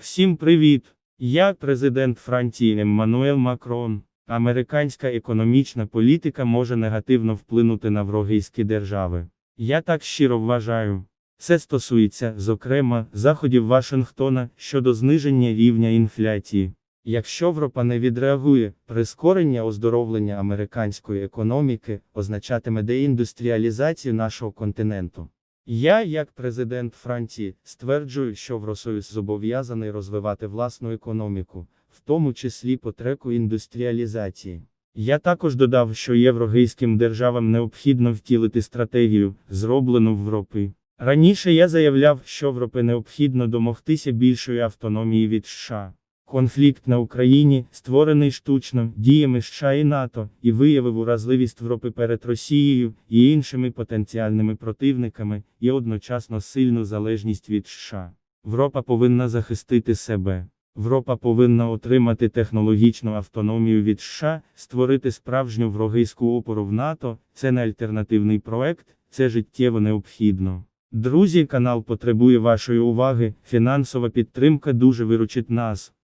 Всім привіт! Я президент Франції Еммануел Макрон. Американська економічна політика може негативно вплинути на врогійські держави. Я так щиро вважаю. Це стосується, зокрема, заходів Вашингтона щодо зниження рівня інфляції. Якщо Європа не відреагує, прискорення оздоровлення американської економіки означатиме деіндустріалізацію нашого континенту. Я, як президент Франції, стверджую, що Євросоюз зобов'язаний розвивати власну економіку, в тому числі по треку індустріалізації. Я також додав, що єврогейським державам необхідно втілити стратегію, зроблену в Європі. Раніше я заявляв, що Європі необхідно домогтися більшої автономії від США. Конфлікт на Україні, створений штучно діями США і НАТО, і виявив уразливість Європи перед Росією і іншими потенціальними противниками, і одночасно сильну залежність від США. Європа повинна захистити себе. Європа повинна отримати технологічну автономію від США, створити справжню врогийську опору в НАТО. Це не альтернативний проект, це життєво необхідно. Друзі, канал потребує вашої уваги. Фінансова підтримка дуже виручить нас.